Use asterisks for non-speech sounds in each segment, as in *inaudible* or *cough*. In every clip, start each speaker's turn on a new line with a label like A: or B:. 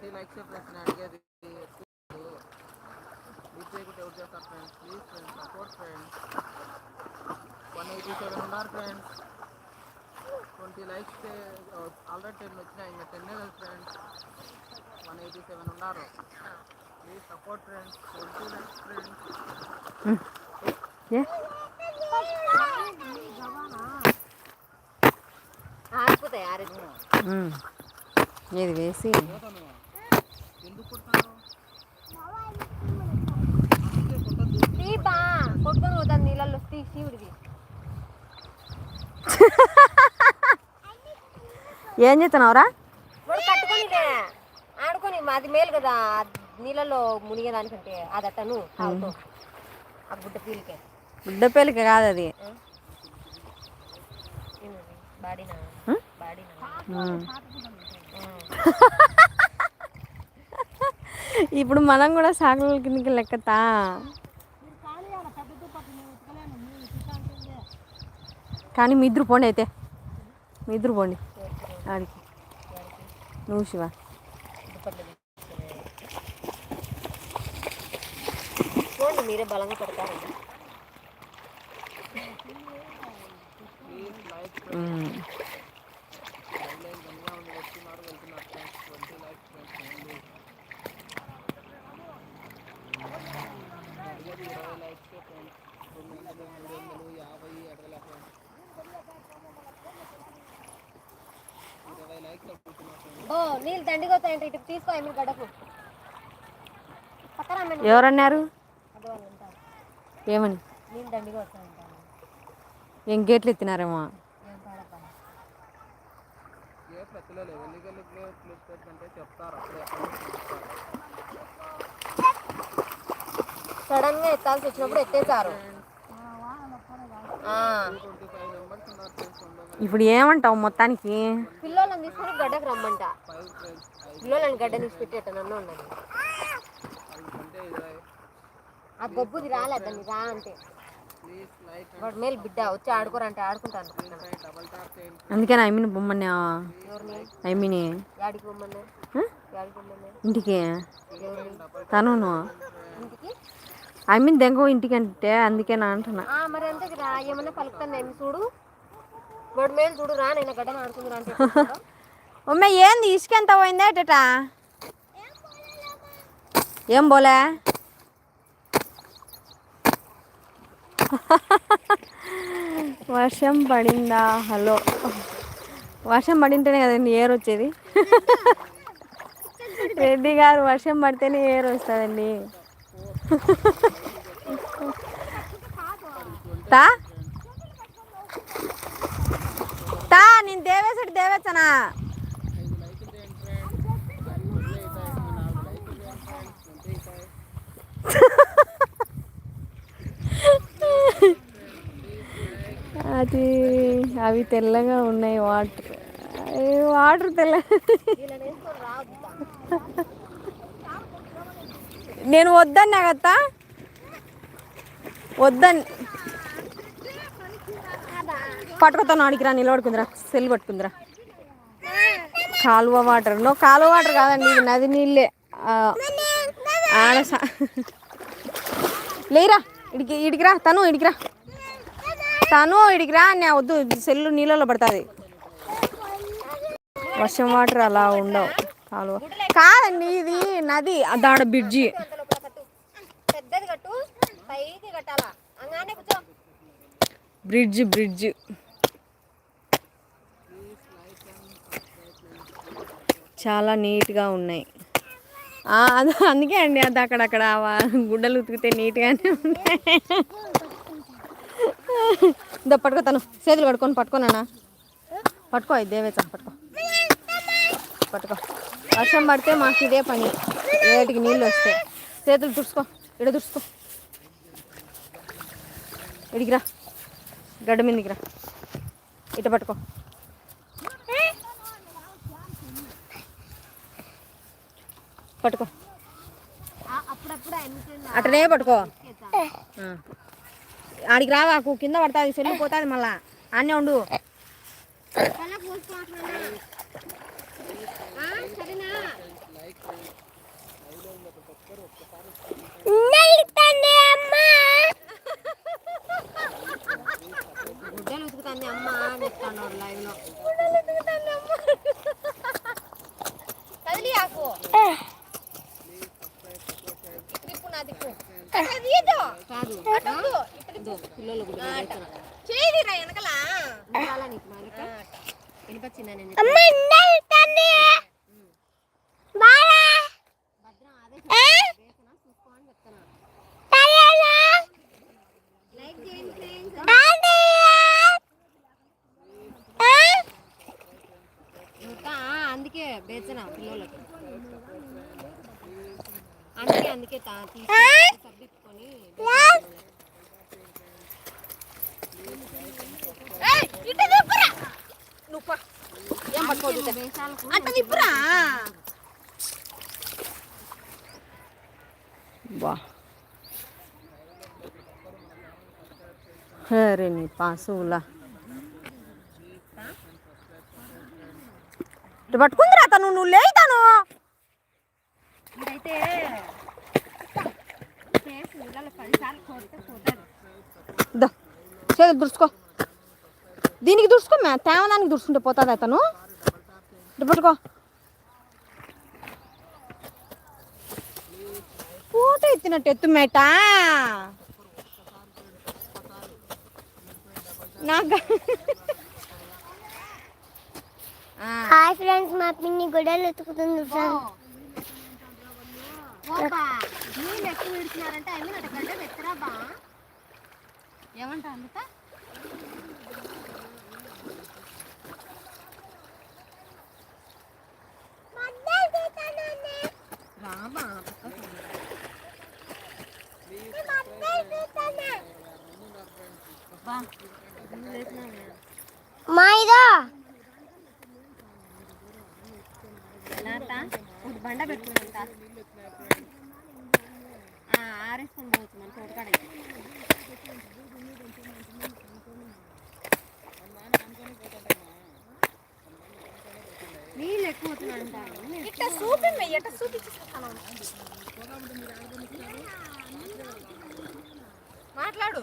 A: Twenty likes friends నేను అడిగేది reach చేయకుంటే ఎవరు చేస్తారు friends please friends support friends one eighty seven ఉన్నారు friends twenty likes already ten వచ్చినాయి. ఇంకా టెన్ కదా ఫ్రెండ్స్ వన్ ఎయిటీ సెవెన్ ఉన్నారు. Please support friends twenty likes friends.
B: ఇది వేసి
A: పోతాను ఎందుకు కొడతాను అందుకే
C: కొట్టుకొని పోతాను నీళ్ళల్లో తీ శివుడిది
B: ఏం చేస్తున్నావురా?
C: వాడు కట్టుకొని ఆడుకొని అది మేలు కదా. నీళ్ళలో మునిగేదానికంటే అది అట్టను ఆ గుడ్డ పీలికే.
B: గుడ్డ పేలిక కాదు అది. *laughs* ఇప్పుడు మనం కూడా సాగుల కిందకి లెక్కతా. కానీ మీ ఇద్దరు పోండి అయితే. మీ ఇద్దరు పోండి. ఆడికి. నువ్వు శివ.
C: మీరే బలంగా పెడతారు
A: ప్లీజ్ లైక్
B: ఉమ్.
A: లైన్ గనిగా ఉండి వస్తున్నారు వెళ్తున్నారు friends twenty likes friends only అడిగేది ఇరవై లైక్స్ ఫ్రెండ్స్ రెండు వందలు మూడు వందలు యాభై అడగల ఫ్రెండ్స్ ఇరవై లైక్స్ అడుగుతున్నా ఫ్రెండ్స్
C: ఓ నీళ్ళు ఇటు తీసుకో గడకు పక్కన
B: ఎవరన్నారు? ఏమని?
C: నీళ్ళు
B: ఏం గేట్లు ఎత్తినారేమో?
C: సడన్గా ఎత్తాల్సి వచ్చినప్పుడు ఎత్తేసారు.
B: ఇప్పుడు ఏమంటావు మొత్తానికి?
C: పిల్లోళ్ళని తీసుకుని గడ్డకు రమ్మంట. పిల్లోళ్ళని గడ్డ తీసి పెట్టేట నన్ను
A: ఇరవై
C: ఆ గొబ్బుది రాలేదండి రా అంటే. వాడు మేలు బిడ్డ వచ్చి ఆడుకోరంటే ఆడుకుంటాను
B: అందుకని ఐమిని బొమ్మని ఐమిని ఇంటికి?
C: ఇంటికి?
B: ఐమిని దెంగ ఇంటికి అంటే అందుకే నా అంటున్నా.
C: ఆ, మరి అంతే రా ఏమన్నా పలుకుతాను నేను చూడు. వాడు మేలు చూడు రా నేను గడ్డను అంటే. *laughs*
B: ఉమ్మ ఏంది ఇసుక ఎంత పోయింది ఏం పోలే వర్షం పడిందా హలో వర్షం పడింటేనే కదండి ఏర్ వచ్చేది రెడ్డి గారు వర్షం పడితేనే ఏర్ వస్తుందండి తా తా నేను దేవేశుడు దేవేచనా
A: ఐదు లైక్ చేయండి ఫ్రెండ్స్ ఐదు వదిలే అవుతాయి మీ నాలుగు లైక్ చేయండి ఫ్రెండ్స్ ట్వంటీ అవుతాయి
B: అది అవి తెల్లగా ఉన్నాయి వాటర్. వాటర్ తెల్ల. నేను వద్దన్నా కదా? వద్దని పట్టుకుతాను అడిగిరా నిలబడుకుందిరా సెల్ పట్టుకుందిరా. కాలువ వాటర్. నో కాలువ వాటర్ కాదండి ఇది నది నీళ్ళే. ఆడ లేరా ఇడికి ఇడికి రా తను ఇడికి రా తను ఇడికి రా నే వద్దు సెల్లు నీళ్ళలో పడుతుంది. వర్షం వాటర్ అలా ఉండవు కాలువ. కాదండి ఇది నది దాడ బ్రిడ్జి. Bridge bridge. చాలా నీట్గా ఉన్నాయి. అది అందుకే అండి అది అక్కడక్కడ గుడ్డలు ఉతికితే నీట్గానే ఉంటాయి. ఇదో పట్టుకో తను. చేతులు కడుక్కొని పట్టుకోనా పట్టుకో ఇది దేవేచ పట్టుకో. పట్టుకో. వర్షం పడితే మాకు ఇదే పని. ఏటికి నీళ్ళు వస్తాయి చేతులు తుడుచుకో. ఇడ తుడుచుకో. ఇడిగిరా గడ్డ మీదకి రా. ఇట పట్టుకో. పట్టుకో. అటనే పట్టుకో. ఆ. ఆడికి రావాకు కింద పడుతుంది సెల్లు పోతుంది మళ్ళా. ఆనే ఉండు.
C: సరేనా?
A: లైక్
C: గుడ్డలు ఉతుకుతుంది అమ్మ అని చెప్తాను లైవ్లో కదిలి ఆకు దిప్పు నా దిప్పు కాదు ఇదో, పిల్లలు కూడా చేయదిరా వెనకలా చాలా నీకు మాలిక వినిపించిందా నేను భద్రం అదే చెప్తున్నా, చూసుకో అని చెప్తున్నా లైక్ చేయండి ఫ్రెండ్స్ ఇంకా అందుకే బేచన పిల్లలకి అందుకే అందుకే తా- తీసి సబ్బిచ్చుకొని ఏం పట్టుకోదు అట్ట తిప్పురా
A: వా అరే నీ పాసులా ఇటు పట్టుకుందిరా తను నువ్వు లేతాను చేతులు దుడుచుకో. దీనికి దుడుచుకో మ్యా తేవదానికి దుడుచుకుంటే పోతుంది అతను ఇటు పట్టుకో. పూట ఎత్తినట్టు ఎత్తు మేట. నాకు
D: హాయ్ ఫ్రెండ్స్ మా పిన్ని గొడవలు ఎత్తుకుతుంది ఫ్రెండ్స్.
C: ఓపా నీళ్ళు ఎక్కువ విడిచినారంటే ఐ మీన్ అటు గడ్డ ఎత్తరా బా? ఏమంటా అందుక రాబా బా
D: మా ఇదో.
C: ఒక బండ పెట్టుకున్నంత. ఆరేసుకొని పోవచ్చు మన తోటకాడ నీళ్ళు ఎక్కువ
A: ఇట్లా చూపి మాట్లాడు.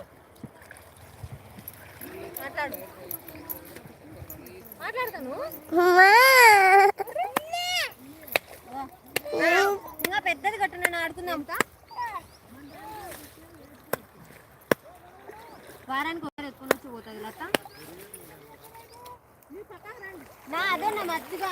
A: మాట్లాడు. మాట్లాడతాను
C: ఇంకా పెద్దది కట్టు నేను ఆడుకుందాం వారానికి ఒకరు ఎత్తుకొని వచ్చి పోతుంది లత నా అదే నా మజ్జిగా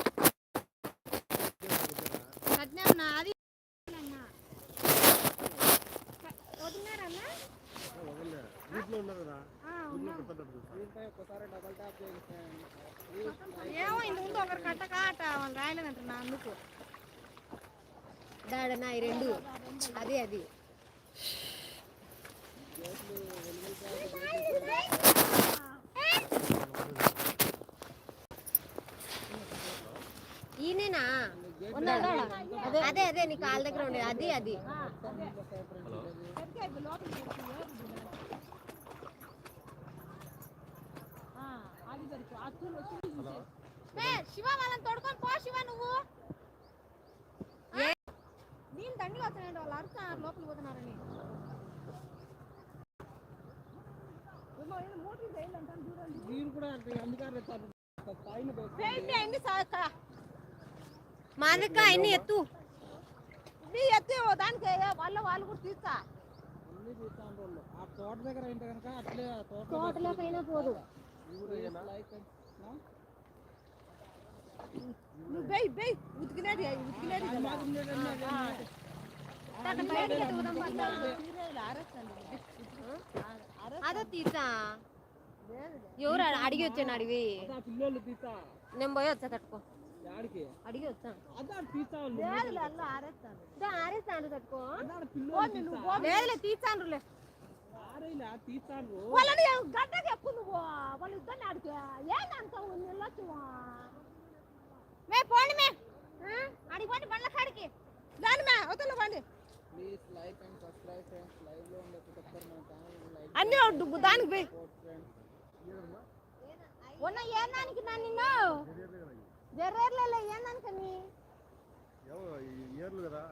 A: ఏమో ఇంత ముందు ఒకరు కట్టక వాళ్ళు రాయలేదంట నా అందుకు.
C: దాడనా ఈ రెండు. అది అది. ఈయనేనా? ఉన్నాడా? అదే అదే నీ కాళ్ళ దగ్గర ఉండేది అది అది.
A: శివ వాళ్ళని తోడుకొని పో శివ నువ్వు. నేను దండిగా వస్తున్నాయండి వాళ్ళు అరుస్తున్నారు లోపలికి పోతున్నారని.
C: మాదిక అన్ని ఎత్తు.
A: నీ ఎత్తి దానికి వాళ్ళ వాళ్ళు కూడా తీస్తా.
C: తోటలోకైనా పోదు.
A: బెయ్ బెయ్ ఉతికినది ఉతికినది
C: అదో తీసా.
B: ఎవరు అడ- అడిగి వచ్చాను
A: పిల్లోళ్ళు తీసా.
B: నేను పోయి వచ్చా తట్టుకో.
A: యాడికి?
B: అడిగి వచ్చాను.
A: అదా తీసా వాళ్ళు.
B: దా, ఆరేస్తాను తట్టుకో.
A: అదా
E: వాళ్ళని గడ్డకి ఎక్కువ నువ్వు? వాళ్ళు ఇద్దరిని అడిగి ఏందంత నిల్లొచ్చు
B: మే పోండి మే. అడిగి పోండి బండ్ల కాడికి.
E: దాని మే అవతల పండి.
A: Please like and subscribe friends లైవ్లో ఉండే ప్రతి ఒక్కరు మన ఛానల్ లైక్
E: అన్ని డుబ్బు దానికి పోయి. ఉన్న ఏందానికి నా నిన్ను? జర్రేర్లే ఏందానికి నీ
F: కదా?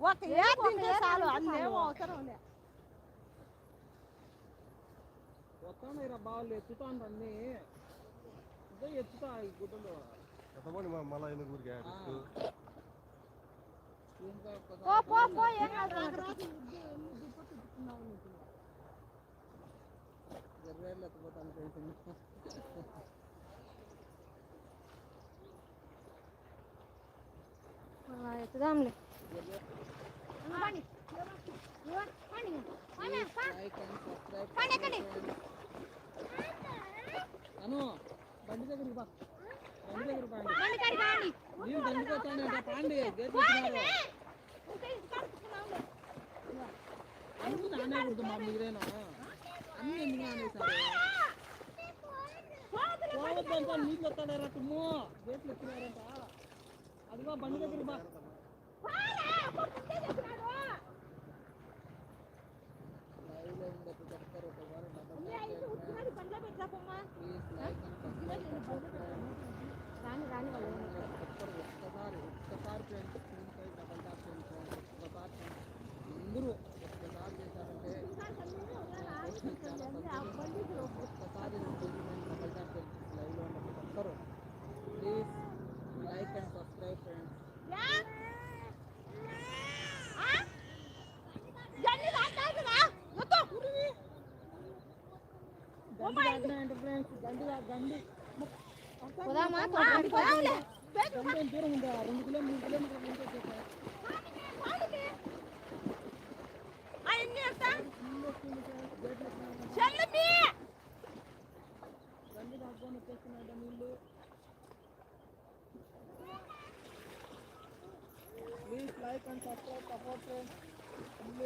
E: ఒక ఏర్ తింటే చాలు అన్నేమో అవసరం లే
A: వస్తాను రా బావులు ఎత్తుతాను అన్ని. ఇదే ఎత్తుతా ఈ గుడ్డలు.
F: మ- మళ్ళా ఎందుకు ఊరికే
A: జర్రేళ్ళు ఎత్తుపోతాను
B: ఎత్తుదాంలే.
E: పండి పండి
A: లైక్ అండ్ సబ్స్క్రైబ్ అను బండి దగ్గరికి బా బండి దగ్గర పాండి
E: పండి కాడి కాడి
A: నీళ్ళు దండిపోతాను పాండి గేట్ ఇచ్చినారు ఎందుకు నానే కుడుతు మా మీరేనా అన్ని ఎందుకు నానేసారు పోవద్దంతా నీళ్ళు వస్తాడారా తుమ్ము గేట్లు ఎత్తినారంట అదిగో బండి దగ్గరికి బా లైవ్లో ఉండే ప్రతి ఒక్కరు ఒకసారి double please like and subscribe
B: రాని రాని వాళ్ళు
A: ఒక్కరు ఒక్కసారి ఒక్కసారి ఫ్రెండ్స్ స్క్రీన్ పై డబల్ ట్యాప్ చేయండి ఫ్రెండ్స్ ఒక్కసారి ఫ్రెండ్స్ అందరూ ఒక్కసారి చేశారంటే చాలా సంతోషం. ఒక్కసారి రెండు డబల్ ట్యాప్ చేయండి లైవ్లో ఉన్న ప్రతి ఒక్కరు please like and subscribe friends గండి తాగినాయంట ఫ్రెండ్స్ గండి తా- గండి
B: పోదామా
A: గండి ఏం దూరం ఉందా please like and subscribe support ఇల్లు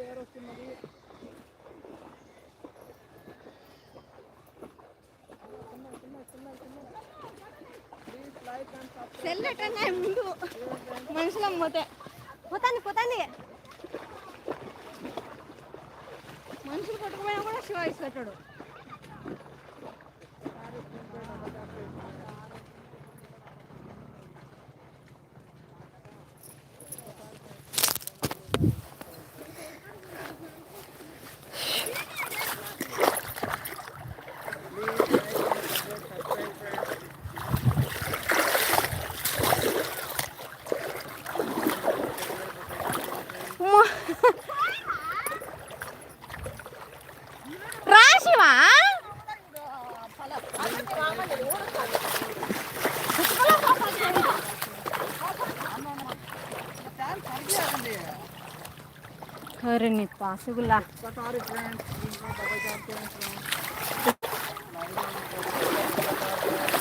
B: సెల్లెటన్నా ముందు మనుషులం పోతే. పోతాంది పోతాంది. మనుషులు కొట్టుకుపోయినా కూడా శివ ఇసుకట్టాడు
A: রসগোল্লা